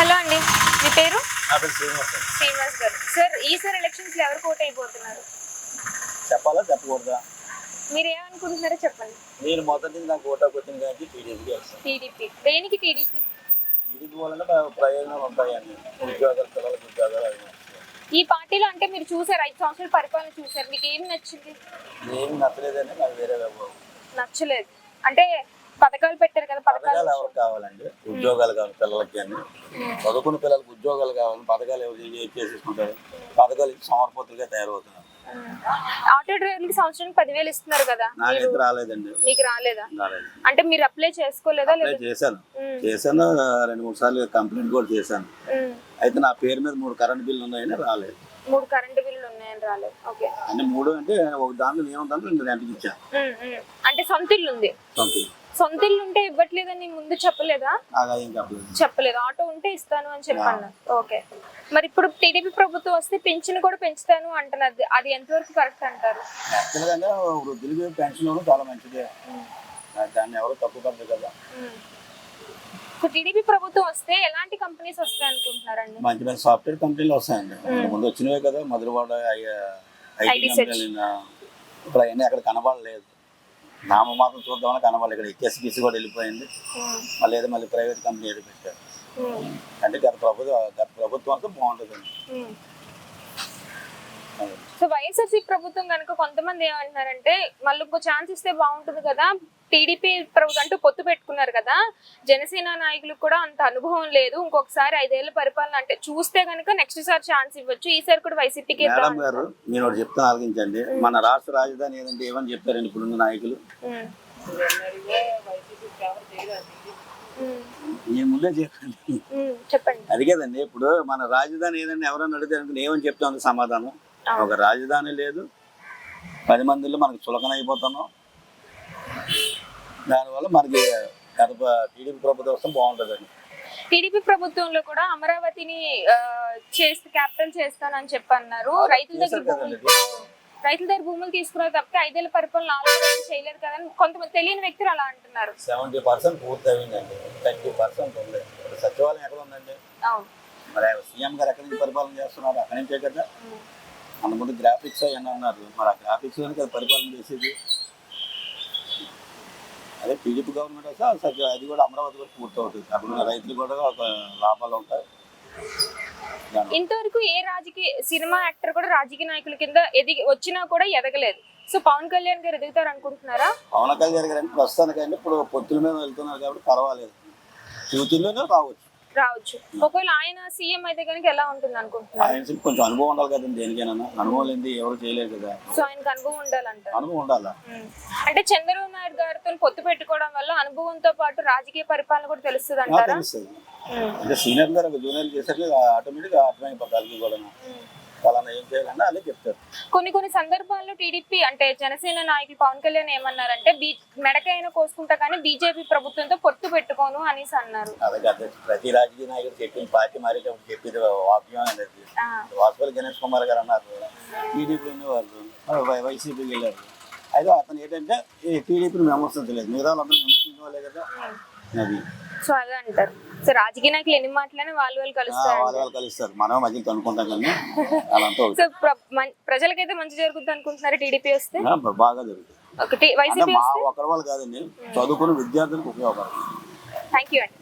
Hello అండి మీ పేరు? శ్రీనివాస్ గారు. సార్ ఈసారి ఎలక్షన్స్లో ఎవరు కోట్ అయిపోతున్నారు? చెప్పాలా? చెప్పకూడదా? మీరు ఏమనుకుంటున్నారో చెప్పండి. నేను మొదటి నాకు ఓటాకు వచ్చిన కానీ వస్తాను టీడీపీ దేనికి టీడీపీ? టీడీపీ వలన ప్ర- ప్రయోజనాలు ఉంటాయండి. ఉద్యోగాలు పిల్లలకు ఉద్యోగాలు. ఈ పార్టీలో అంటే మీరు చూసారు? ఐదు సంవత్సరాల పరిపాలన చూసారు. మీకు ఏం నచ్చింది? ఏమి నచ్చలేదండి నాకు వేరే. నచ్చలేదు. అంటే పథకాలు పెట్టారు కదా పథకాలు ఎవరికి కావాలండి? ఉద్యోగాలు కావాలి పిల్లలకి అని చదువుకున్న పిల్లలకు ఉద్యోగాలు కావాలి పథకాలు ఎవరు చేసేసుకుంటారు? పథకాలు సమర్పతులుగా తయారవుతున్నారు. ఆటో డ్రైవర్లకి సంవత్సరానికి పదివేలు ఇస్తున్నారు కదా నాకైతే రాలేదండి. మీకు రాలేదా? అంటే మీరు అప్లై చేసుకోలేదా చేశాను. చేశాను రెండు మూడు సార్లు కంప్లైంట్ కూడా చేశాను. అయితే నా పేరు మీద మూడు కరెంట్ బిల్లు ఉన్నాయని రాలేదు. మూడు కరెంటు బిల్లులు ఉన్నాయని రాలేదు. ఓకే. అంటే మూడు అంటే ఒక దాంట్లో ఏముందంటే రెండు రెంట్కి ఇచ్చాను. అంటే సొంత ఇల్లు ఉంది. సొంతం సొంత ఇల్లు ఉంటే ఇవ్వట్లేదని ముందు చెప్పలేదా? చెప్పలేదు. ఆటో ఉంటే ఇస్తాను అని చెప్పాను ఓకే. మరి ఇప్పుడు టీడీపీ ప్రభుత్వం వస్తే పింఛన్ కూడా పెంచుతాను అంటున్నది అది ఎంతవరకు కరెక్ట్ అంటారు? వృద్ధులకి పెన్షన్ చాలా మంచిదే. దాన్ని ఎవరు తప్పు కదా. టీడీపీ ప్రభుత్వం వస్తే ఎలాంటి కంపెనీస్ వస్తాయి అనుకుంటున్నారండి? మంచి మంచి సాఫ్ట్వేర్ కంపెనీలు వస్తాయండి. ముందు వచ్చినవే కదా. మధురవాడ ఇప్పుడు అవన్నీ అక్కడ కనబడలేదు. నామ మాత్రం చూద్దామని కనబడలేదు ఇక్కడ హెచ్ఎస్బిసి కూడా వెళ్ళిపోయింది. మళ్ళీ ఏదో మళ్ళీ ప్రైవేట్ కంపెనీ ఏదో పెట్టారు. అంటే గత ప్రభుత్వం గత ప్రభుత్వం అంతా బాగుంటుందండి. సో వైఎస్ఆర్సీ ప్రభుత్వం కనుక కొంతమంది ఏమంటున్నారంటే మళ్ళీ ఇంకో ఛాన్స్ ఇస్తే బాగుంటుంది కదా టీడీపీ ప్రభుత్వం అంటూ పొత్తు పెట్టుకున్నారు కదా జనసేన నాయకులకు కూడా అంత అనుభవం లేదు ఇంకొకసారి ఐదేళ్ళ పరిపాలన అంటే చూస్తే కనుక నెక్స్ట్ సారి ఛాన్స్ ఇవ్వచ్చు ఈసారి కూడా వైసీపీకి మేడం గారు నేను ఒకటి చెప్తాను ఆలోచించండి. మన రాష్ట్ర రాజధాని ఏదంటే ఏమని చెప్పారండి ఇప్పుడున్న నాయకులు? నేను ముందే చెప్పండి. చెప్పండి. అది కదండి ఇప్పుడు మన రాజధాని ఏదండి ఎవరన్నా అడిగితే ఏమని చెప్తాం సమాధానం. ఒక రాజధాని లేదు. పది మందిలో మనకు చులకన అయిపోతున్నాం. దానివల్ల మనకి గత టీడీపీ ప్రభుత్వం వస్తే బాగుంటుందండి. టీడీపీ ప్రభుత్వంలో కూడా అమరావతిని ఆ, చేస్తే క్యాపిటల్ చేస్తానని చెప్పన్నారు. రైతుల దగ్గర రైతుల దగ్గర భూములు తీసుకున్నారు తప్పితే ఐదేళ్ళ పరిపాలన ఆలోచన చేయలేరు కదా కొంతమంది తెలియని వ్యక్తులు అలా అంటున్నారు. సెవెంటీ పర్సెంట్ పూర్తి అయిందండి థర్టీ పర్సెంట్ ఉంది. సచివాలయం ఎక్కడ ఉందండి? మరి సీఎం గారు ఎక్కడి నుంచి పరిపాలన చేస్తున్నారు అక్కడి నుంచే కదా? ముందు గ్రాఫిక్స్ అవన్నీ అన్నారు. మరి ఆ గ్రాఫిక్స్ కదా పరిపాలన చేసేది? అదే టీడీపీ గవర్నమెంట్ వస్తే అది కూడా అమరావతి కూడా పూర్తవుతుంది. అక్కడ రైతులు కూడా ఒక లాభాలు ఉంటాయి. ఇంతవరకు ఏ రాజకీయ సినిమా యాక్టర్ కూడా రాజకీయ నాయకుల కింద ఎదిగి వచ్చినా కూడా ఎదగలేదు. సో పవన్ కళ్యాణ్ గారు ఎదుగుతారు అనుకుంటున్నారా? పవన్ కళ్యాణ్ గారు అంటే ప్రస్తుతానికంటే ఇప్పుడు పొత్తుల మీద వెళ్తున్నారు కాబట్టి పర్వాలేదు. ఫ్యూచర్లోనే రావచ్చు. రావచ్చు. ఒకవేళ ఆయన సీఎం అయితే కనుక ఎలా ఉంటుంది అనుకుంటున్నారు? ఆయన కొంచెం అనుభవం ఉండాలి కదండి దేనికైనా. అనుభవం లేనిది ఎవరు చేయలేరు కదా. సో ఆయనకు అనుభవం ఉండాలంటారు అనుభవం ఉండాలా. అంటే చంద్రబాబు నాయుడు గారితో పొత్తు పెట్టుకోవడం వల్ల అనుభవంతో పాటు రాజకీయ పరిపాలన కూడా తెలుస్తుంది అంటారా? తెలుస్తుంది. అంటే సీనియర్ గారు జూనియర్ చేసరికి ఆటోమేటిక్గా అర్థమైపోతుంది వాళ్ళకి కూడా ఫలానా ఏం అదే చెప్తారు. కొన్ని కొన్ని సందర్భాల్లో టీడీపీ అంటే జనసేన నాయకులు పవన్ కళ్యాణ్ ఏమన్నారంటే బీ మెడకైనా కోసుకుంటా కానీ బీజేపీ ప్రభుత్వంతో పొత్తు పెట్టుకోను అనేసి అన్నారు. అదే కదా ప్రతి రాజకీయ నాయకుడు చెప్పింది పార్టీ మారేటప్పుడు చెప్పింది వాక్యం అనేది. వాసుపల్లి గణేష్ కుమార్ గారు అన్నారు. టీడీపీ ఉండేవాళ్ళు వై- వైసీపీకి వెళ్ళారు అయితే అతను ఏంటంటే టీడీపీని విమర్శించలేదు మిగతా వాళ్ళందరూ విమర్శించవాలే కదా. అది. సో అదే అంటారు. సో రాజకీయ నాయకులు ఎన్ని మాటలైనా వాళ్ళు వాళ్ళు కలుస్తారు వాళ్ళు వాళ్ళు కలుస్తారు. మనం కానీ అదంతా ఒకటి. సో ప్ర- మన్- ప్రజలకైతే మంచి జరుగుతుంది అనుకుంటున్నారు టీడీపీ వస్తే? ఆ, బాగా జరుగుతుంది. ఒకటి అంటే వైసీపీ మా వస్తే? ఒక్కరి వాళ్ళు కాదండి చదువుకున్న విద్యార్థులకు ఉపయోగపడుతుంది. థ్యాంక్ యూ అండి.